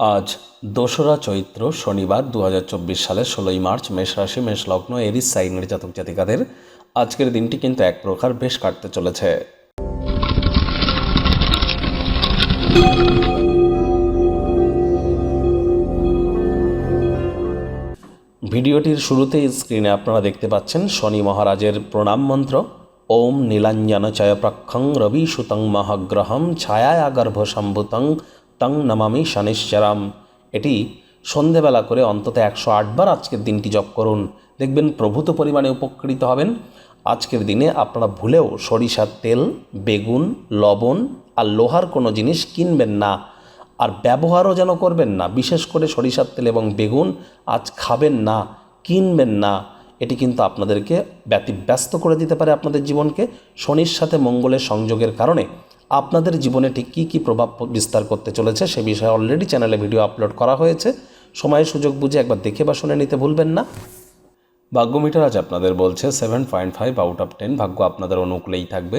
আজ দোসরা চৈত্র শনিবার দু হাজার চব্বিশ সালের ষোলোই মার্চ মেষ রাশি, মেষ লগ্ন সাইনের জাতক জাতিকাদের আজকের দিনটি কিন্তু এক প্রকার বেশ কাটতে চলেছে। ভিডিওটির শুরুতেই স্ক্রিনে আপনারা দেখতে পাচ্ছেন শনি মহারাজের প্রণাম মন্ত্র। ওম নীলাঞ্জন চয়প্রক্ষং রবি সুতং মহাগ্রহম ছায়া গর্ভ সম্ভুতং তং নমামি শনিশ্চরাম। এটি সন্ধেবেলা করে অন্তত একশো আটবার আজকের দিনটি জপ করুন। দেখবেন প্রভূত পরিমাণে উপকৃত হবেন। আজকের দিনে আপনারা ভুলেও সরিষার তেল, বেগুন, লবণ আর লোহার কোনো জিনিস কিনবেন না। আর ব্যবহারও যেন করবেন না। বিশেষ করে সরিষার তেল এবং বেগুন আজ খাবেন না, কিনবেন না। এটি কিন্তু আপনাদেরকে ব্যতিব্যস্ত করে দিতে পারে আপনাদের জীবনকে। শনির সাথে মঙ্গলের সংযোগের কারণে। আপনাদের জীবনে ঠিক কী কী প্রভাব বিস্তার করতে চলেছে সে বিষয়ে অলরেডি চ্যানেলে ভিডিও আপলোড করা হয়েছে। সময়ের সুযোগ বুঝে একবার দেখে বা শুনে নিতে ভুলবেন না। ভাগ্যমিটার আজ আপনাদের বলছে seven point five out of ten ভাগ্য আপনাদের অনুকূলেই থাকবে।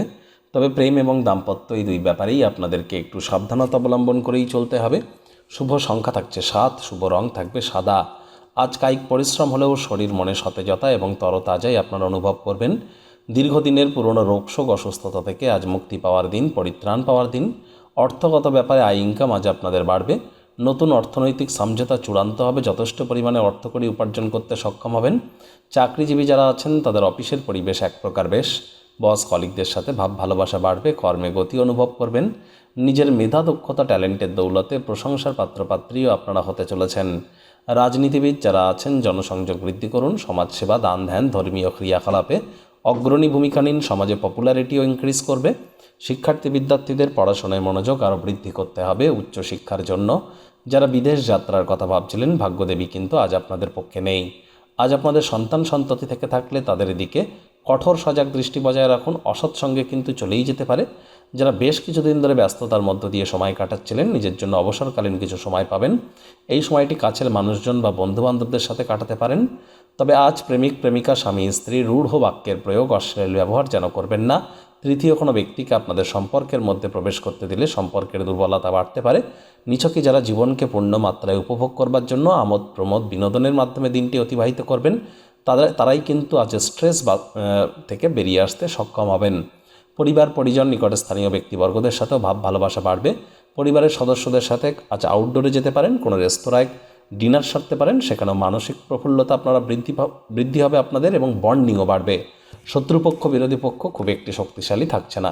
তবে প্রেম এবং দাম্পত্য এই দুই ব্যাপারেই আপনাদেরকে একটু সাবধানতা অবলম্বন করেই চলতে হবে। শুভ সংখ্যা থাকছে সাত, শুভ রং থাকবে সাদা। আজ কায়িক পরিশ্রম হলেও শরীর মনে সতেজতা এবং তরতাজাই আপনারা অনুভব করবেন। দীর্ঘদিনের পুরনো রোগশোক অসুস্থতা থেকে আজ মুক্তি পাওয়ার দিন, পরিত্রাণ পাওয়ার দিন। অর্থগত ব্যাপারে আয় ইনকাম আজ আপনাদের বাড়বে। নতুন অর্থনৈতিক সমঝোতা চূড়ান্ত হবে। যথেষ্ট পরিমাণে অর্থকরী উপার্জন করতে সক্ষম হবেন। চাকরিজীবী যারা আছেন, তাদের অফিসের পরিবেশ এক প্রকার বেশ। বস, কলিগদের সাথে ভাব ভালোবাসা বাড়বে, কর্মে গতি অনুভব করবেন। নিজের মেধা, দক্ষতা, ট্যালেন্টের দৌলতে প্রশংসার পাত্রপাত্রীও আপনারা হতে চলেছেন। রাজনীতিবিদ যারা আছেন, জনসংযোগ বৃদ্ধি করুন, সমাজসেবা, দান ধ্যান, ধর্মীয় ক্রিয়াকলাপে অগ্রণী ভূমিকা নিন সমাজে পপুলারিটিও ইনক্রিজ করবে। শিক্ষার্থী বিদ্যার্থীদের পড়াশোনায় মনোযোগ আরও বৃদ্ধি করতে হবে উচ্চশিক্ষার জন্য। যারা বিদেশ যাত্রার কথা ভাবছিলেন, ভাগ্যদেবী কিন্তু আজ আপনাদের পক্ষে নেই। আজ আপনাদের সন্তান সন্ততি থেকে থাকলে তাদের দিকে কঠোর সজাগ দৃষ্টি বজায় রাখুন। অসৎ সঙ্গে কিন্তু চলেই যেতে পারে। যারা বেশ কিছুদিন ধরে ব্যস্ততার মধ্য দিয়ে সময় কাটাচ্ছিলেন, নিজের জন্য অবসরকালীন কিছু সময় পাবেন। এই সময়টি কাছের মানুষজন বা বন্ধুবান্ধবদের সাথে কাটাতে পারেন। তবে আজ প্রেমিক, প্রেমিকা, স্বামী, স্ত্রী, রূঢ় বাক্যের প্রয়োগ অশ্লীল ব্যবহার যেন করবেন না। তৃতীয় কোনো ব্যক্তিকে আপনাদের সম্পর্কের মধ্যে প্রবেশ করতে দিলে সম্পর্কের দুর্বলতা বাড়তে পারে। নিছকে যারা জীবনকে পূর্ণ মাত্রায় উপভোগ করবার জন্য আমোদ, প্রমোদ, বিনোদনের মাধ্যমে দিনটি অতিবাহিত করবেন, তাদের, তারাই কিন্তু আজ স্ট্রেস থেকে বেরিয়ে আসতে সক্ষম হবেন। পরিবার, পরিজন, নিকটে স্থানীয় ব্যক্তিবর্গদের সাথেও ভাব, ভালোবাসা বাড়বে। পরিবারের সদস্যদের সাথে আজ আউটডোরে যেতে পারেন, কোনো রেস্তোরাঁয় ডিনার সারতে পারেন, সেখানেও মানসিক প্রফুল্লতা আপনারা বৃদ্ধি বৃদ্ধি হবে আপনাদের এবং বন্ডিংও বাড়বে। শত্রুপক্ষ, বিরোধী পক্ষ খুব একটি শক্তিশালী থাকছে না।